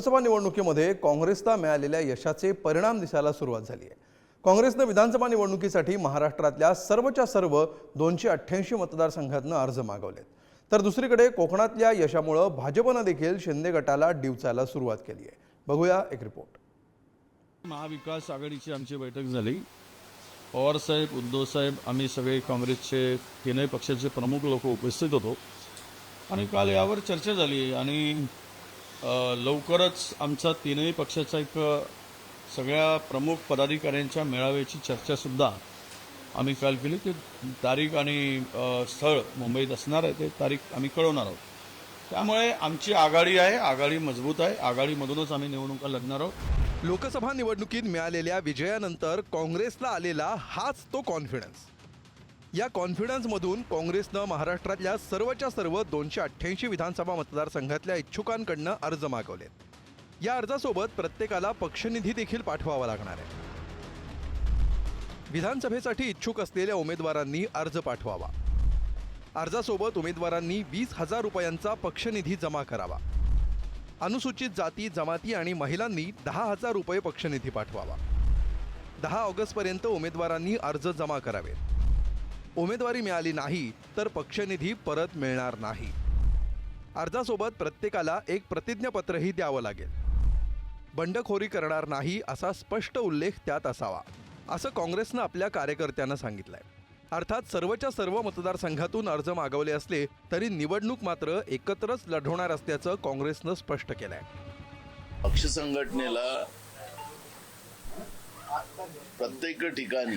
लोकसभा निवडणुकीमध्ये काँग्रेसला मिळालेल्या यशाचे परिणाम दिसायला सुरुवात झाली आहे. काँग्रेसनं विधानसभा निवडणुकीसाठी महाराष्ट्रातल्या सर्वच्या सर्व दोनशे अठ्ठ्याऐंशी मतदारसंघातनं अर्ज मागवलेत. तर दुसरीकडे कोकणातल्या यशामुळं भाजपनं देखील शिंदे गटाला डिवचायला सुरुवात केली आहे. बघूया एक रिपोर्ट. महाविकास आघाडीची आमची बैठक झाली. पवारसाहेब उद्धवसाहेब आम्ही सगळे काँग्रेसचे तीनही पक्षाचे प्रमुख लोक उपस्थित होतो. आणि काल यावर चर्चा झाली आणि लवकरच आमचा तीनही पक्षाचा एक सगळ्या प्रमुख पदाधिकाऱ्यांच्या मेळाव्याची चर्चासुद्धा आम्ही काल केली. ते तारीख आणि स्थळ मुंबईत असणार आहे ते तारीख आम्ही कळवणार आहोत. त्यामुळे आमची आघाडी आहे आघाडी मजबूत आहे आघाडीमधूनच आम्ही निवडणुका लढणार आहोत. लोकसभा निवडणुकीत मिळालेल्या विजयानंतर काँग्रेसला आलेला हाच तो कॉन्फिडन्स या कॉन्फिडन्समधून काँग्रेसनं महाराष्ट्रातल्या सर्वच्या सर्व दोनशे अठ्ठ्याऐंशी विधानसभा मतदारसंघातल्या इच्छुकांकडनं अर्ज मागवलेत. या अर्जासोबत प्रत्येकाला पक्षनिधी देखील पाठवावा लागणार आहे. विधानसभेसाठी इच्छुक असलेल्या उमेदवारांनी अर्ज पाठवावा. अर्जासोबत उमेदवारांनी वीस हजार रुपयांचा पक्षनिधी जमा करावा. अनुसूचित जाती जमाती आणि महिलांनी दहा हजार रुपये पक्षनिधी पाठवावा. दहा ऑगस्टपर्यंत उमेदवारांनी अर्ज जमा करावेत. उमेदवारी मिळाली नाही तर पक्षनिधी परत मिळणार नाही. अर्जासोबत प्रत्येकाला एक प्रतिज्ञापत्रही द्यावं लागेल. बंडखोरी करणार नाही असा स्पष्ट उल्लेख त्यात असावा असं काँग्रेसनं आपल्या कार्यकर्त्यांना सांगितलंय. अर्थात सर्वच्या सर्व मतदारसंघातून अर्ज मागवले असले तरी निवडणूक मात्र एकत्रच लढवणार असल्याचं काँग्रेसनं स्पष्ट केलंय. पक्ष संघटनेला प्रत्येक ठिकाणी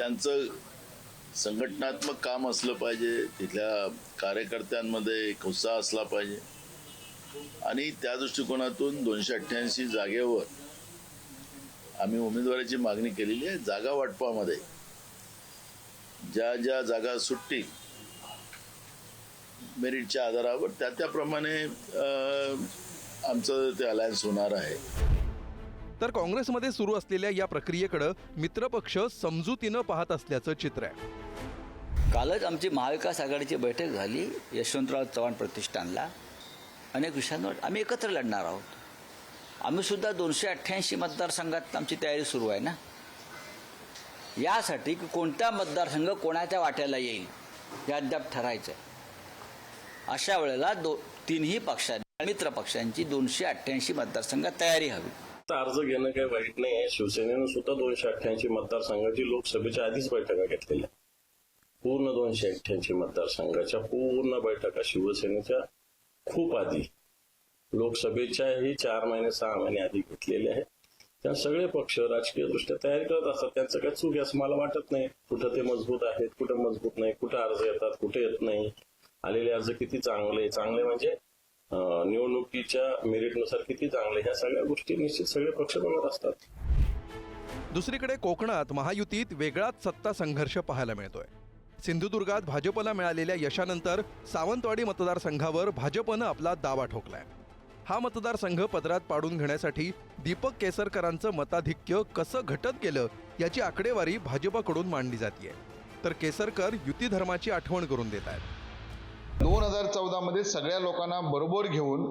त्यांचं संघटनात्मक काम असलं पाहिजे तिथल्या कार्यकर्त्यांमध्ये एक उत्साह असला पाहिजे. आणि त्या दृष्टिकोनातून दोनशे अठ्ठ्याऐंशी जागेवर आम्ही उमेदवाराची मागणी केलेली आहे जागा वाटपामध्ये. ज्या ज्या जागा सुटतील मेरिटच्या आधारावर त्या त्याप्रमाणे आमचं ते अलायन्स होणार आहे. तर काँग्रेसमध्ये सुरू असलेल्या या प्रक्रियेकडं मित्रपक्ष समजुतीनं पाहत असल्याचं चित्र आहे. कालच आमची महाविकास आघाडीची बैठक झाली यशवंतराव चव्हाण प्रतिष्ठानला. अनेक विषयांवर आम्ही एकत्र लढणार आहोत. आम्ही सुद्धा दोनशे अठ्ठ्याऐंशी मतदारसंघात आमची तयारी सुरू आहे ना? यासाठी की कोणता मतदारसंघ कोणाच्या वाट्याला येईल हे अद्याप ठरायचं आहे अशा वेळेला दो तीनही पक्षांनी मित्र पक्षांची दोनशे अठ्ठ्याऐंशी मतदारसंघात तयारी हवी. आता अर्ज घेणं काही वाईट नाही आहे. शिवसेनेनं सुद्धा दोनशे अठ्ठ्याऐंशी मतदारसंघाची लोकसभेच्या आधीच बैठका घेतलेल्या पूर्ण दोनशे अठ्ठ्याऐंशी मतदारसंघाच्या पूर्ण बैठका शिवसेनेच्या खूप आधी. लोकसभेच्याही चार महिने सहा महिने आधी घेतलेल्या आहेत. त्या सगळे पक्ष राजकीय दृष्ट्या तयारी करत असतात. त्यांचं काय चूक आहे असं मला वाटत नाही. कुठं ते मजबूत आहेत कुठं मजबूत नाही कुठं अर्ज येतात कुठे येत नाही. आलेले अर्ज किती चांगले चांगले म्हणजे निवडणुकीच्या मेरिटनुसार किती चांगले ह्या सगळ्या गोष्टी निश्चित सगळे पक्ष बघत असतात. दुसरीकडे कोकणात महायुतीत वेगळाच सत्ता संघर्ष पाहायला मिळतोय. सिंधुदुर्गात भाजपला मिळालेल्या यशानंतर सावंतवाडी मतदारसंघावर भाजपनं आपला दावा ठोकलाय. हा मतदारसंघ पदरात पाडून घेण्यासाठी दीपक केसरकरांचं मताधिक्य कसं घटत गेलं याची आकडेवारी भाजपकडून मांडली जाते तर केसरकर युती धर्माची आठवण करून देत आहेत दोन हजार चौदामध्ये सगळ्या लोकांना बरोबर घेऊन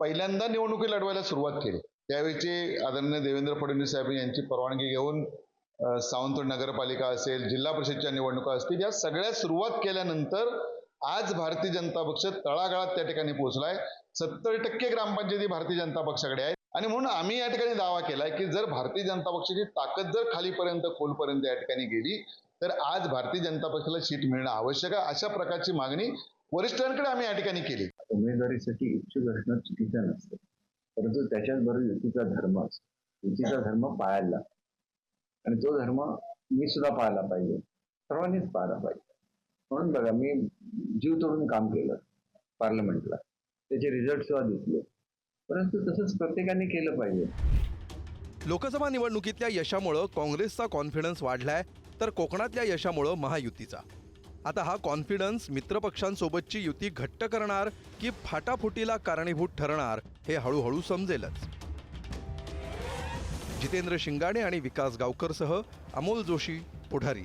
पहिल्यांदा निवडणुकी लढवायला सुरुवात केली. त्यावेळीचे आदरणीय देवेंद्र फडणवीस साहेब यांची परवानगी घेऊन अ, नगरपालिका असेल जिल्हा परिषदच्या निवडणुका असतील या सगळ्या सुरुवात केल्यानंतर आज भारतीय जनता पक्ष तळागाळात त्या ठिकाणी पोहोचलाय. सत्तर टक्के ग्रामपंचायती भारतीय जनता पक्षाकडे आहेत. आणि म्हणून आम्ही या ठिकाणी दावा केलाय की जर भारतीय जनता पक्षाची ताकद जर खालीपर्यंत खोलपर्यंत या ठिकाणी गेली तर आज भारतीय जनता पक्षाला सीट मिळणं आवश्यक आहे. अशा प्रकारची मागणी वरिष्ठांकडे आम्ही या ठिकाणी केली. उमेदवारीसाठी इच्छुक असणं चुकीचं नसतं. परंतु त्याच्याचबरोबर युतीचा धर्म असतो. युतीचा धर्म पाळायला. लागतो. आणि तो धर्म मी सुद्धा पाळला पाहिजे. सर्वांनीच पाळला पाहिजे. म्हणून बघा मी जीव तोडून काम केलं पार्लमेंटला. त्याचे रिझल्ट सुद्धा दिसले. परंतु तसंच प्रत्येकाने केलं पाहिजे. लोकसभा निवडणुकीतल्या यशामुळं काँग्रेसचा कॉन्फिडन्स वाढलाय तर कोकणातल्या यशामुळं महायुतीचा. आता हा कॉन्फिडन्स मित्रपक्षांसोबतची युती घट्ट करणार की फाटाफुटीला कारणीभूत ठरणार हे हळूहळू समजेलच. जितेंद्र शिंगाणे आणि विकास गावकरसह अमोल जोशी पुढारी